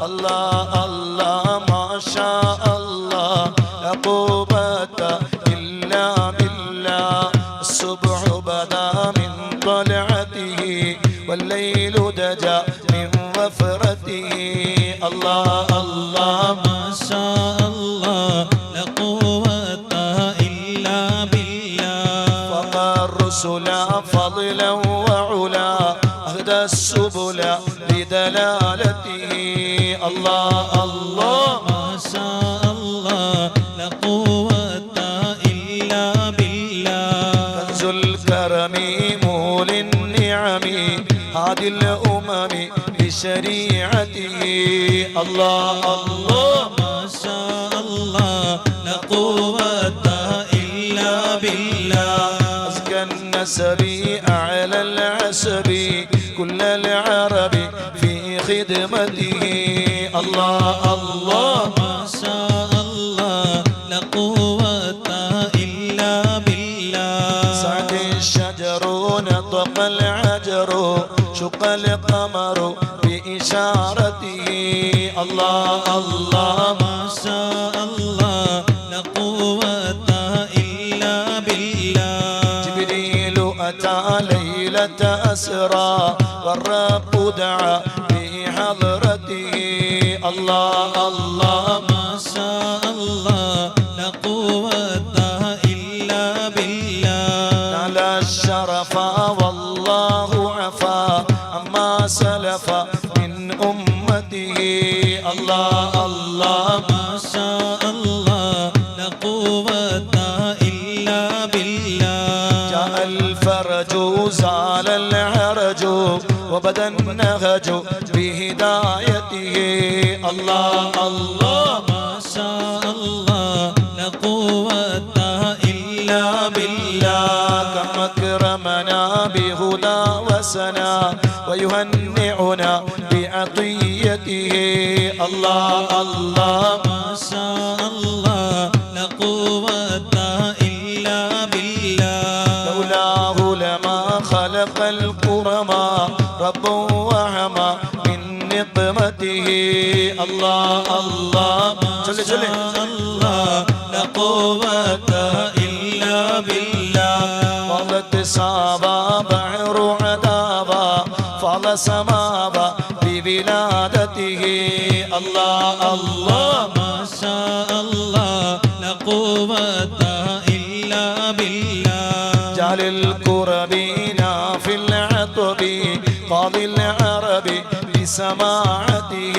الله الله ما شاء الله. لا قوة إلا بالله. الصبح بدا من طلعته والليل من وفرته الله الله ما شاء الله. لا قوة إلا بالله. فضلا وعلا. أهدى السبل الله الله. ما شاء الله لا قوة إلا بالله. كنز الكرم مول النعم هادي الأمم بشريعته الله الله. ما شاء الله لا قوة إلا بالله. أزكى النسب أعلى العسب كل العرب خدمته الله الله. ما شاء الله لا قوة إلا بالله. سعد الشجر نطق العجر شق القمر بإشارته الله الله. ما شاء الله لا قوة إلا بالله. جبريل أتى ليلة أسرى والرب دعا الله الله ما شاء الله لا قوة إلا بالله. نال الشرف والله عفا عما سلف من أمته. الله الله ما شاء الله لا قوة إلا بالله. جاء الفرج زال وبدا النهج بهدايته. الله الله ما شاء الله لا قوة إلا بالله. كم أكرمنا بهدى وسنا ويهنئنا بعطيته الله الله ما شاء الله لا قوة إلا بالله. لولاه لما خلق الكرما رب وهما من نقمته. الله الله. ما شاء الله لا قوة إلا بالله. فضت صابا بحر عذابا فضل سمابا ببلادته الله الله. ما شاء الله. لا قوة إلا بالله. جعل الكربين بسماعته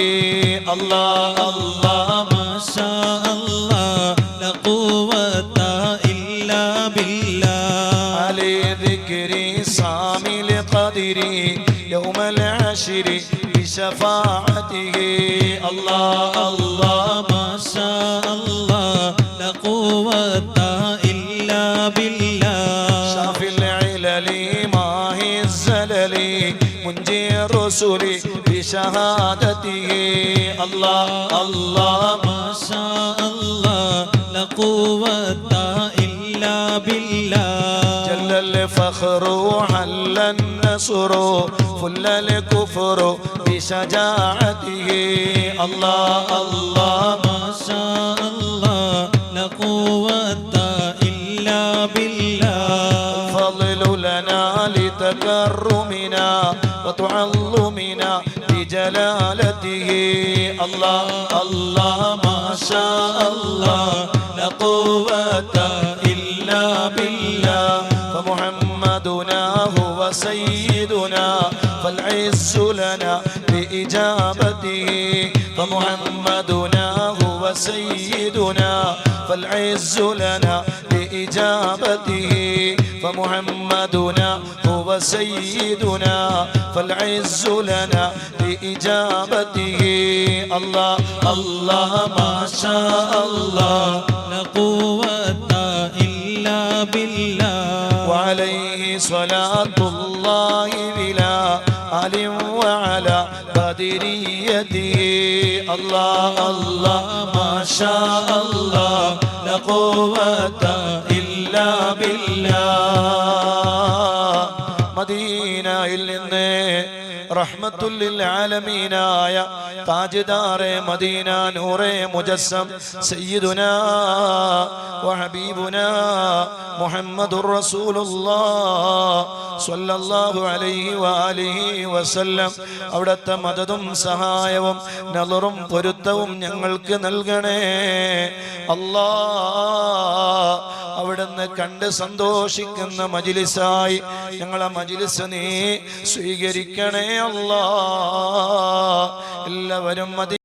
الله الله ما شاء الله لا قوة إلا بالله علي ذكري صامي لقدري يوم العشر بشفاعته الله الله منجي الرسل بشهادته الله الله ما شاء الله لا قوة إلا بالله جل الفخر حل النصر فل الكفر بشجاعته الله الله وتعظمنا بجلالته. الله الله ما شاء الله لا قوة إلا بالله. فمحمدنا هو سيدنا فالعز لنا بإجابته. فمحمدنا هو سيدنا فالعز لنا بإجابته. فمحمدنا هو سيدنا فالعز لنا بإجابته. الله الله ما شاء الله. لا قوة إلا بالله. وعليه صلاة الله بلا آل وعلى بدريته الله الله ما شاء الله. لا قوة റഹ്മത്തുല്ലിൽ ആലമീനായ താജ്ദാറെ മദീന നൂറെ മുജസ്സം സയ്യിദുന വഹബീബുന മുഹമ്മദുർ റസൂലുള്ളാഹ് സ്വല്ലല്ലാഹു അലൈഹി വആലിഹി വസല്ലം. അവിടുത്തെ മദതും സഹായവും നളറും പൊരുത്തവും ഞങ്ങൾക്ക് നൽകണേ. അല്ലാ അവിടുന്ന് കണ്ട് സന്തോഷിക്കുന്ന മജിലിസായി. ഞങ്ങളെ മജിലിസ് നീ സ്വീകരിക്കണേ അല്ല. എല്ലാവരും